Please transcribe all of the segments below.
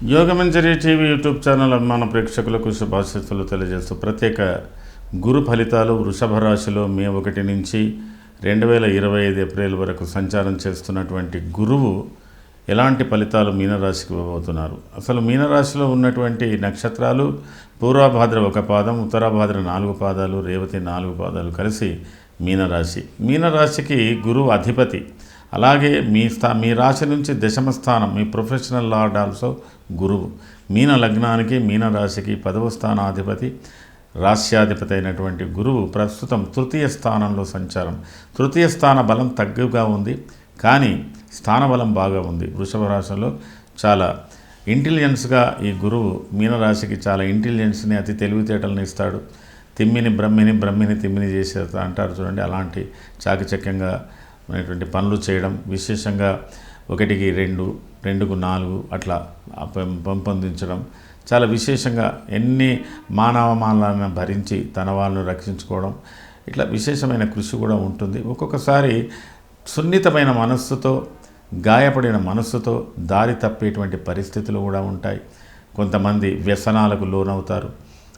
Yogamanjari TV YouTube channel అభిమాన ప్రేక్షకులకు శుభాశిస్సులు తెలియజేస్తూ ప్రత్యేక గురు ఫలితాలు వృషభ రాశిలో మే ఒకటి నుంచి రెండు వేల ఇరవై ఐదు ఏప్రిల్ వరకు సంచారం చేస్తున్నటువంటి గురువు ఎలాంటి ఫలితాలు మీనరాశికి ఇవ్వబోతున్నారు? అసలు మీనరాశిలో ఉన్నటువంటి నక్షత్రాలు పూర్వభాద్ర ఒక పాదం ఉత్తరాభాద్ర నాలుగు పాదాలు రేవతి నాలుగు పాదాలు కలిసి మీనరాశి. మీనరాశికి గురువు అధిపతి. అలాగే మీ స్థా మీ రాశి నుంచి దశమ స్థానం మీ ప్రొఫెషనల్ లార్డ్ ఆల్సో గురువు. మీన లగ్నానికి మీన రాశికి పదవ స్థానాధిపతి రాశ్యాధిపతి అయినటువంటి గురువు ప్రస్తుతం తృతీయ స్థానంలో సంచారం. తృతీయ స్థాన బలం తగ్గుగా ఉంది కానీ స్థాన బలం బాగా ఉంది. వృషభ రాశిలో చాలా ఇంటెలిజెన్స్గా ఈ గురువు మీనరాశికి చాలా ఇంటెలిజెన్స్ని అతి తెలివితేటలను ఇస్తాడు. తిమ్మిని బ్రహ్మిని బ్రహ్మిని తిమ్మిని చేసేస్తా అంటారు చూడండి. అలాంటి చాకచక్యంగా అనేటువంటి పనులు చేయడం విశేషంగా ఒకటికి రెండు రెండుకు నాలుగు అట్లా పెం- పెంపొందించడం. చాలా విశేషంగా ఎన్ని మానవమానాలను భరించి తన వాళ్ళను రక్షించుకోవడం. ఇట్లా విశేషమైన కృషి కూడా ఉంటుంది. ఒక్కొక్కసారి సున్నితమైన మనస్సుతో గాయపడిన మనస్సుతో దారి తప్పేటువంటి పరిస్థితులు కూడా ఉంటాయి. కొంతమంది వ్యసనాలకు లోనవుతారు.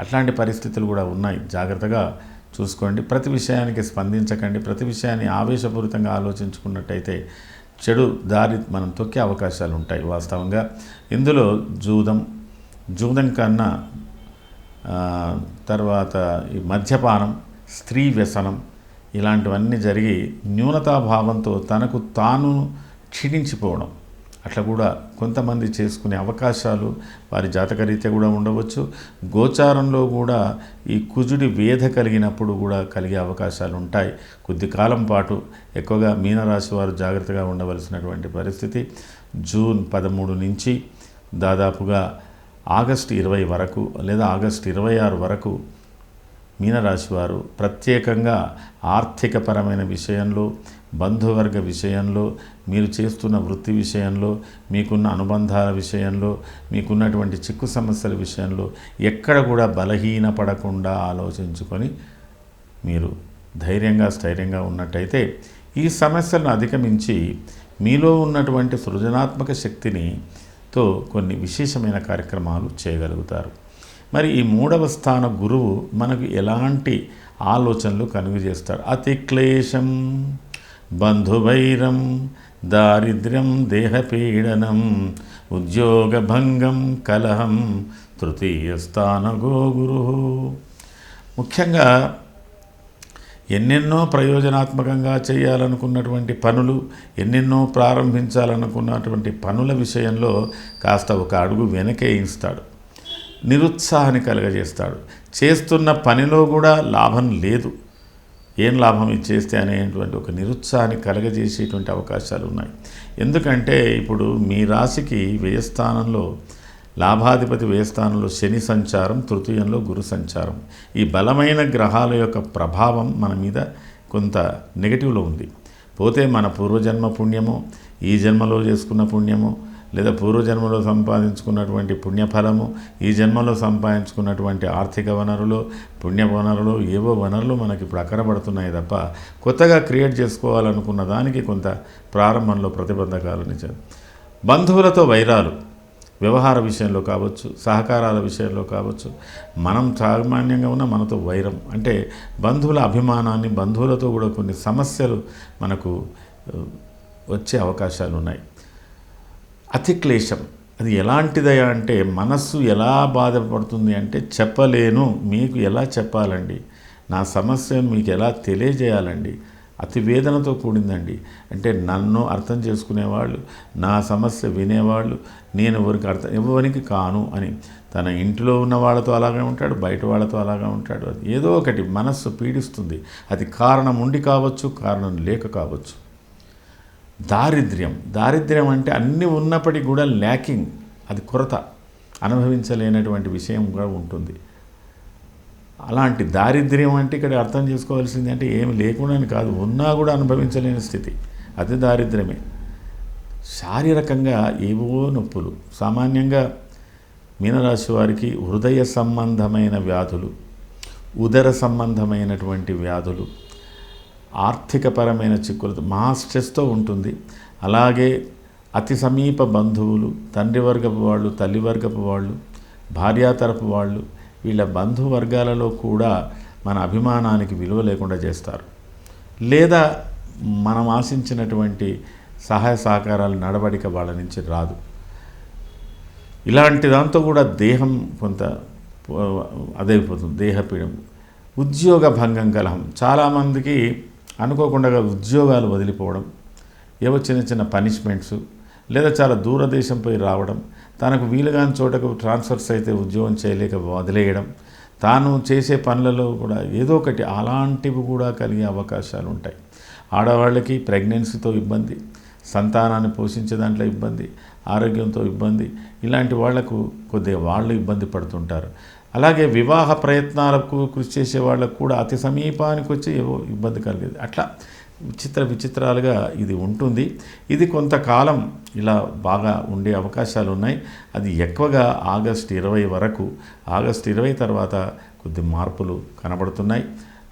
అట్లాంటి పరిస్థితులు కూడా ఉన్నాయి. జాగ్రత్తగా చూసుకోండి. ప్రతి విషయానికి స్పందించకండి. ప్రతి విషయాన్ని ఆవేశపూరితంగా ఆలోచించుకున్నట్టయితే చెడు దారి మనం తొక్కే అవకాశాలు ఉంటాయి వాస్తవంగా. ఇందులో జూదం జూదం కన్నా తర్వాత ఈ మద్యపానం స్త్రీ వ్యసనం ఇలాంటివన్నీ జరిగి న్యూనతాభావంతో తనకు తాను క్షీణించిపోవడం. అట్లా కూడా కొంతమంది చేసుకునే అవకాశాలు వారి జాతకరీత్యా కూడా ఉండవచ్చు. గోచారంలో కూడా ఈ కుజుడి వేధ కలిగినప్పుడు కూడా కలిగే అవకాశాలు ఉంటాయి. కొద్ది కాలం పాటు ఎక్కువగా మీనరాశి వారు జాగ్రత్తగా ఉండవలసినటువంటి పరిస్థితి. జూన్ పదమూడు నుంచి దాదాపుగా ఆగస్టు ఇరవై వరకు లేదా ఆగస్టు ఇరవై ఆరు వరకు మీనరాశి వారు ప్రత్యేకంగా ఆర్థికపరమైన విషయంలో బంధువర్గ విషయంలో మీరు చేస్తున్న వృత్తి విషయంలో మీకున్న అనుబంధాల విషయంలో మీకున్నటువంటి చిక్కు సమస్యల విషయంలో ఎక్కడ కూడా బలహీన పడకుండా ఆలోచించుకొని మీరు ధైర్యంగా స్థైర్యంగా ఉన్నట్టయితే ఈ సమస్యలను అధిగమించి మీలో ఉన్నటువంటి సృజనాత్మక శక్తిని తో కొన్ని విశేషమైన కార్యక్రమాలు చేయగలుగుతారు. మరి ఈ మూడవ స్థాన గురువు మనకు ఎలాంటి ఆలోచనలు కలుగజేస్తాడు అతి క్లేశం. బంధువైరం దారిద్ర్యం దేహపీడనం ఉద్యోగభంగం కలహం తృతీయ స్థానగో గురు ముఖ్యంగా ఎన్నెన్నో ప్రయోజనాత్మకంగా చేయాలనుకున్నటువంటి పనులు ఎన్నెన్నో ప్రారంభించాలనుకున్నటువంటి పనుల విషయంలో కాస్త ఒక అడుగు వెనకే ఇస్తాడు. నిరుత్సాహాన్ని కలగజేస్తాడు. చేస్తున్న పనిలో కూడా లాభం లేదు. ఏం లాభం ఇచ్చేస్తే అనేటువంటి ఒక నిరుత్సాహాన్ని కలగజేసేటువంటి అవకాశాలు ఉన్నాయి. ఎందుకంటే ఇప్పుడు మీ రాశికి వ్యయస్థానంలో లాభాధిపతి వ్యయస్థానంలో శని సంచారం తృతీయంలో గురు సంచారం. ఈ బలమైన గ్రహాల యొక్క ప్రభావం మన మీద కొంత నెగటివ్లో ఉంది. పోతే మన పూర్వజన్మ పుణ్యము ఈ జన్మలో చేసుకున్న పుణ్యము లేదా పూర్వజన్మలో సంపాదించుకున్నటువంటి పుణ్యఫలము ఈ జన్మలో సంపాదించుకున్నటువంటి ఆర్థిక వనరులు పుణ్య వనరులు ఏవో వనరులు మనకి ఇప్పుడు అక్కరపడుతున్నాయి తప్ప కొత్తగా క్రియేట్ చేసుకోవాలనుకున్న దానికి కొంత ప్రారంభంలో ప్రతిబంధకాలు నిజం. బంధువులతో వైరాలు వ్యవహార విషయంలో కావచ్చు సహకారాల విషయంలో కావచ్చు మనం సామాన్యంగా ఉన్న మనతో వైరం. అంటే బంధువుల అభిమానాన్ని బంధువులతో కూడా కొన్ని సమస్యలు మనకు వచ్చే అవకాశాలు ఉన్నాయి అతి క్లేశం. అది ఎలాంటిదయా అంటే మనస్సు ఎలా బాధపడుతుంది అంటే చెప్పలేను మీకు ఎలా చెప్పాలండి? నా సమస్యను మీకు ఎలా తెలియజేయాలండి? అతి వేదనతో కూడిందండి. అంటే నన్ను అర్థం చేసుకునేవాళ్ళు నా సమస్య వినేవాళ్ళు నేను ఎవరికి అర్థం ఎవరికి కాను అని. తన ఇంటిలో ఉన్న వాళ్ళతో అలాగే ఉంటాడు బయట వాళ్ళతో అలాగే ఉంటాడు. అది ఏదో ఒకటి మనస్సు పీడిస్తుంది. అది కారణం ఉండి కావచ్చు కారణం లేక కావచ్చు. దారిద్ర్యం. దారిద్ర్యం అంటే అన్నీ ఉన్నప్పటికీ కూడా ల్యాకింగ్ అది కొరత. అనుభవించలేనటువంటి విషయం కూడా ఉంటుంది. అలాంటి దారిద్ర్యం అంటే ఇక్కడ అర్థం చేసుకోవాల్సింది అంటే ఏమి లేకుండా కాదు ఉన్నా కూడా అనుభవించలేని స్థితి. అది దారిద్ర్యమే. శారీరకంగా ఏవో నొప్పులు. సామాన్యంగా మీనరాశి వారికి హృదయ సంబంధమైన వ్యాధులు ఉదర సంబంధమైనటువంటి వ్యాధులు ఆర్థికపరమైన చిక్కులతో మహా స్ట్రెస్తో ఉంటుంది. అలాగే అతి సమీప బంధువులు తండ్రి వర్గపు వాళ్ళు తల్లి వర్గపు వాళ్ళు భార్యా తరపు వాళ్ళు వీళ్ళ బంధువర్గాలలో కూడా మన అభిమానానికి విలువ లేకుండా చేస్తారు. లేదా మనం ఆశించినటువంటి సహాయ సహకారాలు నడవడిక వాళ్ళ నుంచి రాదు. ఇలాంటి దాంతో కూడా దేహం కొంత అదైపోతుంది దేహపీడం ఉద్యోగ భంగం కలహం. చాలామందికి అనుకోకుండా ఉద్యోగాలు వదిలిపోవడం ఏవో చిన్న చిన్న పనిష్మెంట్స్ లేదా చాలా దూరదేశం పోయి రావడం తనకు వీలుగాని చోటకు ట్రాన్స్ఫర్స్ అయితే ఉద్యోగం చేయలేక వదిలేయడం తాను చేసే పనులలో కూడా ఏదో ఒకటి అలాంటివి కూడా కలిగే అవకాశాలు ఉంటాయి. ఆడవాళ్ళకి ప్రెగ్నెన్సీతో ఇబ్బంది సంతానాన్ని పోషించే దాంట్లో ఇబ్బంది ఆరోగ్యంతో ఇబ్బంది ఇలాంటి వాళ్ళకు కొద్దిగా వాళ్ళు ఇబ్బంది పడుతుంటారు. అలాగే వివాహ ప్రయత్నాలకు కృషి చేసే వాళ్ళకు కూడా అతి సమీపానికి వచ్చి ఏవో ఇబ్బంది కలిగేది. అట్లా విచిత్ర విచిత్రాలుగా ఇది ఉంటుంది. ఇది కొంతకాలం ఇలా బాగా ఉండే అవకాశాలు ఉన్నాయి. అది ఎక్కువగా ఆగస్ట్ ఇరవై వరకు ఆగస్ట్ ఇరవై తర్వాత కొద్ది మార్పులు కనబడుతున్నాయి.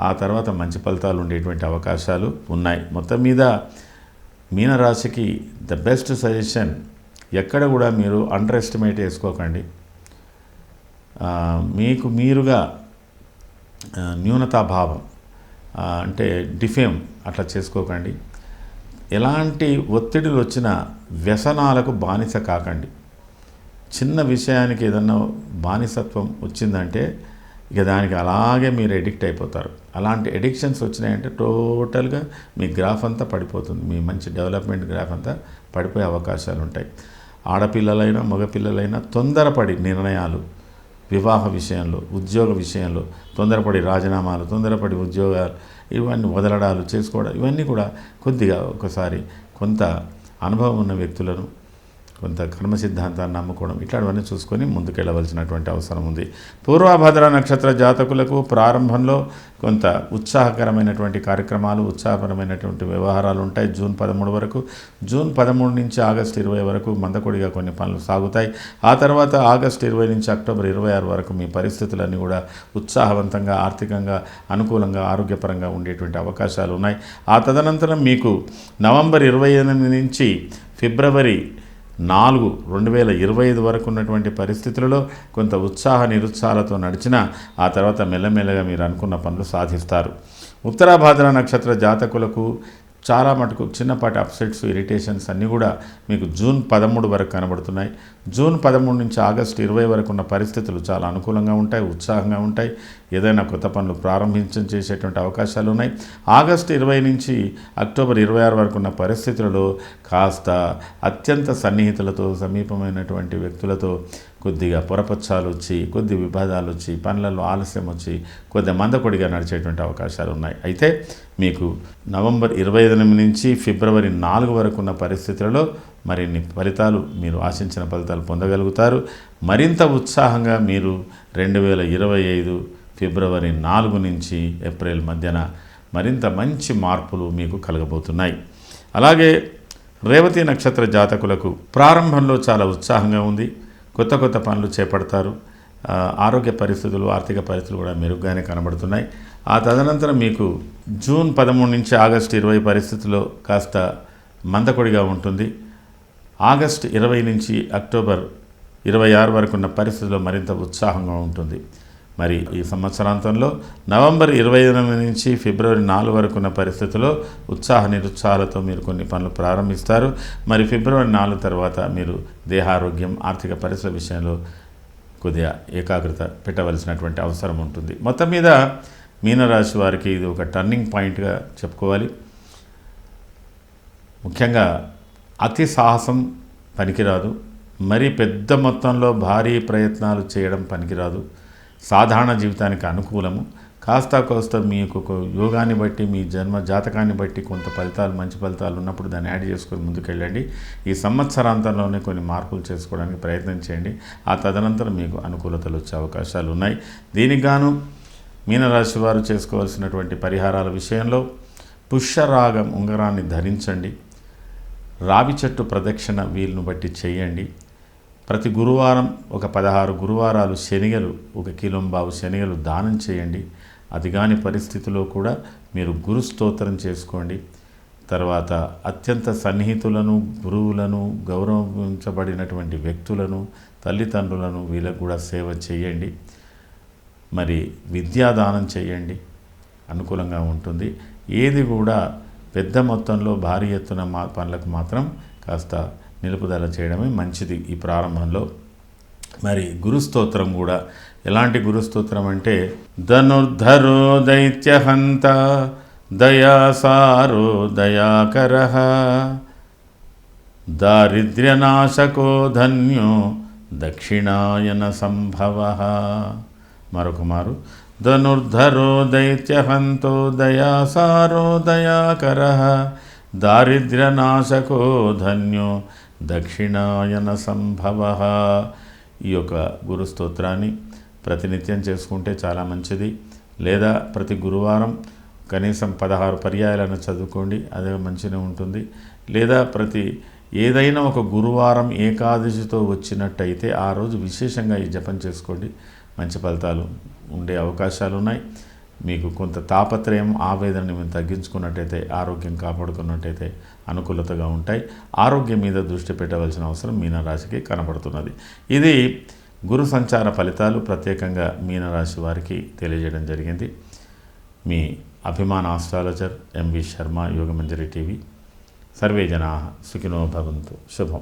ఆ తర్వాత మంచి ఫలితాలు ఉండేటువంటి అవకాశాలు ఉన్నాయి. మొత్తం మీద మీనరాశికి ద బెస్ట్ సజెషన్ ఎక్కడ కూడా మీరు అండర్ ఎస్టిమేట్ వేసుకోకండి మీకు మీరుగా న్యూనతాభావం అంటే డిఫేమ్ అట్లా చేసుకోకండి. ఎలాంటి ఒత్తిడులు వచ్చిన వ్యసనాలకు బానిస కాకండి. చిన్న విషయానికి ఏదన్నా బానిసత్వం వచ్చిందంటే ఇక దానికి అలాగే మీరు ఎడిక్ట్ అయిపోతారు. అలాంటి ఎడిక్షన్స్ వచ్చినాయంటే టోటల్గా మీ గ్రాఫ్ అంతా పడిపోతుంది. మీ మంచి డెవలప్మెంట్ గ్రాఫ్ అంతా పడిపోయే అవకాశాలు ఉంటాయి ఆడపిల్లలైనా మగపిల్లలైనా తొందరపడి నిర్ణయాలు వివాహ విషయంలో ఉద్యోగ విషయంలో తొందరపడి రాజీనామాలు తొందరపడి ఉద్యోగాలు ఇవన్నీ వదలడాలు చేసుకోవడం ఇవన్నీ కూడా కొద్దిగా ఒకసారి కొంత అనుభవం ఉన్న వ్యక్తులను కొంత కర్మ సిద్ధాంతాన్ని నమ్ముకోవడం ఇట్లాంటివన్నీ చూసుకొని ముందుకెళ్ళవలసినటువంటి అవసరం ఉంది. పూర్వభద్ర నక్షత్ర జాతకులకు ప్రారంభంలో కొంత ఉత్సాహకరమైనటువంటి కార్యక్రమాలు ఉత్సాహపరమైనటువంటి వ్యవహారాలు ఉంటాయి. జూన్ పదమూడు వరకు జూన్ పదమూడు నుంచి ఆగస్టు ఇరవై వరకు మందకొడిగా కొన్ని పనులు సాగుతాయి. ఆ తర్వాత ఆగస్టు ఇరవై నుంచి అక్టోబర్ ఇరవై ఆరు వరకు మీ పరిస్థితులన్నీ కూడా ఉత్సాహవంతంగా ఆర్థికంగా అనుకూలంగా ఆరోగ్యపరంగా ఉండేటువంటి అవకాశాలు ఉన్నాయి. ఆ తదనంతరం మీకు నవంబర్ ఇరవై ఎనిమిది నుంచి ఫిబ్రవరి నాలుగు రెండు వేల ఇరవై ఐదు వరకు ఉన్నటువంటి పరిస్థితులలో కొంత ఉత్సాహ నిరుత్సాహాలతో నడిచిన ఆ తర్వాత మెల్లమెల్లగా మీరు అనుకున్న పనులు సాధిస్తారు. ఉత్తరాభాద్ర నక్షత్ర జాతకులకు చాలా మటుకు చిన్నపాటి అప్సెట్స్ ఇరిటేషన్స్ అన్నీ కూడా మీకు జూన్ పదమూడు వరకు కనబడుతున్నాయి. జూన్ పదమూడు నుంచి ఆగస్టు ఇరవై వరకు ఉన్న పరిస్థితులు చాలా అనుకూలంగా ఉంటాయి ఉత్సాహంగా ఉంటాయి. ఏదైనా కొత్త పనులు ప్రారంభించం చేసేటువంటి అవకాశాలు ఉన్నాయి. ఆగస్టు ఇరవై నుంచి అక్టోబర్ ఇరవై ఆరు వరకు ఉన్న పరిస్థితులలో కాస్త అత్యంత సన్నిహితులతో సమీపమైనటువంటి వ్యక్తులతో కొద్దిగా పొరపచ్చాలు వచ్చి కొద్ది విభేదాలు వచ్చి పనులలో ఆలస్యం వచ్చి కొద్ది మందకొడిగా నడిచేటువంటి అవకాశాలు ఉన్నాయి. అయితే మీకు నవంబర్ ఇరవై ఎనిమిది నుంచి ఫిబ్రవరి నాలుగు వరకు ఉన్న పరిస్థితులలో మరిన్ని ఫలితాలు మీరు ఆశించిన ఫలితాలు పొందగలుగుతారు. మరింత ఉత్సాహంగా మీరు రెండు వేల ఇరవై ఐదు ఫిబ్రవరి నాలుగు నుంచి ఏప్రిల్ మధ్యన మరింత మంచి మార్పులు మీకు కలగబోతున్నాయి. అలాగే రేవతి నక్షత్ర జాతకులకు ప్రారంభంలో చాలా ఉత్సాహంగా ఉంది. కొత్త కొత్త పనులు చేపడతారు. ఆరోగ్య పరిస్థితులు ఆర్థిక పరిస్థితులు కూడా మెరుగ్గానే కనబడుతున్నాయి. ఆ తదనంతరం మీకు జూన్ పదమూడు నుంచి ఆగస్టు ఇరవై పరిస్థితుల్లో కాస్త మందకొడిగా ఉంటుంది. ఆగస్టు ఇరవై నుంచి అక్టోబర్ ఇరవై ఆరు వరకు ఉన్న పరిస్థితుల్లో మరింత ఉత్సాహంగా ఉంటుంది. మరి ఈ సంవత్సరాంతంలో నవంబర్ ఇరవై ఎనిమిది నుంచి ఫిబ్రవరి నాలుగు వరకు ఉన్న పరిస్థితుల్లో ఉత్సాహ నిరుత్సాహాలతో మీరు కొన్ని పనులు ప్రారంభిస్తారు. మరి ఫిబ్రవరి నాలుగు తర్వాత మీరు దేహారోగ్యం ఆర్థిక పరిస్థితుల విషయంలో కొద్దిగా ఏకాగ్రత పెట్టవలసినటువంటి అవసరం ఉంటుంది. మొత్తం మీద మీనరాశి వారికి ఇది ఒక టర్నింగ్ పాయింట్గా చెప్పుకోవాలి. ముఖ్యంగా అతి సాహసం పనికిరాదు. మరి పెద్ద మొత్తంలో భారీ ప్రయత్నాలు చేయడం పనికిరాదు. సాధారణ జీవితానికి అనుకూలము. కాస్త కోస్త మీకు యోగాన్ని బట్టి మీ జన్మ జాతకాన్ని బట్టి కొంత ఫలితాలు మంచి ఫలితాలు ఉన్నప్పుడు దాన్ని యాడ్ చేసుకొని ముందుకెళ్ళండి. ఈ సంవత్సరాంతంలోనే కొన్ని మార్పులు చేసుకోవడానికి ప్రయత్నం చేయండి. ఆ తదనంతరం మీకు అనుకూలతలు వచ్చే అవకాశాలు ఉన్నాయి. దీనికి గాను మీనరాశి వారు చేసుకోవాల్సినటువంటి పరిహారాల విషయంలో పుష్యరాగం ఉంగరాన్ని ధరించండి. రావి చెట్టు ప్రదక్షిణ వీలును బట్టి చేయండి. ప్రతి గురువారం ఒక పదహారు గురువారాలు శనిగలు ఒక కిలోంబావు శనిగలు దానం చేయండి. అది కాని పరిస్థితిలో కూడా మీరు గురు స్తోత్రం చేసుకోండి. తర్వాత అత్యంత సన్నిహితులను గురువులను గౌరవించబడినటువంటి వ్యక్తులను తల్లిదండ్రులను వీళ్ళకు కూడా సేవ చేయండి. మరి విద్యాదానం చేయండి. అనుకూలంగా ఉంటుంది. ఏది కూడా పెద్ద మొత్తంలో భారీ ఎత్తున మా పనులకు మాత్రం కాస్త నిలుపుదల చేయడమే మంచిది ఈ ప్రారంభంలో. మరి గురుస్తోత్రం కూడా ఎలాంటి గురుస్తోత్రం అంటే ధనుర్ధరో దైత్యహంత దయాసారో దయాకర దారిద్ర్యనాశకో ధన్యో దక్షిణాయన సంభవ. మరొక మారు ధనుర్ధరో దైత్యహంతో దయాసారో దయాకర దారిద్ర్యనాశకో ధన్యో దక్షిణాయన సంభవ. ఈ యొక్క గురు స్తోత్రాన్ని ప్రతినిత్యం చేసుకుంటే చాలా మంచిది. లేదా ప్రతి గురువారం కనీసం పదహారు పర్యాయాలను చదువుకోండి అదే మంచిగా ఉంటుంది. లేదా ప్రతి ఏదైనా ఒక గురువారం ఏకాదశితో వచ్చినట్టయితే ఆ రోజు విశేషంగా ఈ జపం చేసుకోండి. మంచి ఫలితాలు ఉండే అవకాశాలు ఉన్నాయి మీకు కొంత తాపత్రయం ఆవేదనని మేము తగ్గించుకున్నట్టయితే ఆరోగ్యం కాపాడుకున్నట్టయితే అనుకూలతగా ఉంటాయి. ఆరోగ్యం మీద దృష్టి పెట్టవలసిన అవసరం మీనరాశికి కనబడుతున్నది. ఇది గురు సంచార ఫలితాలు ప్రత్యేకంగా మీనరాశి వారికి తెలియజేయడం జరిగింది. మీ అభిమాన astrologer M V Sharma Yogamanjari TV. Survey జనా సుఖినో భవంతు. శుభం.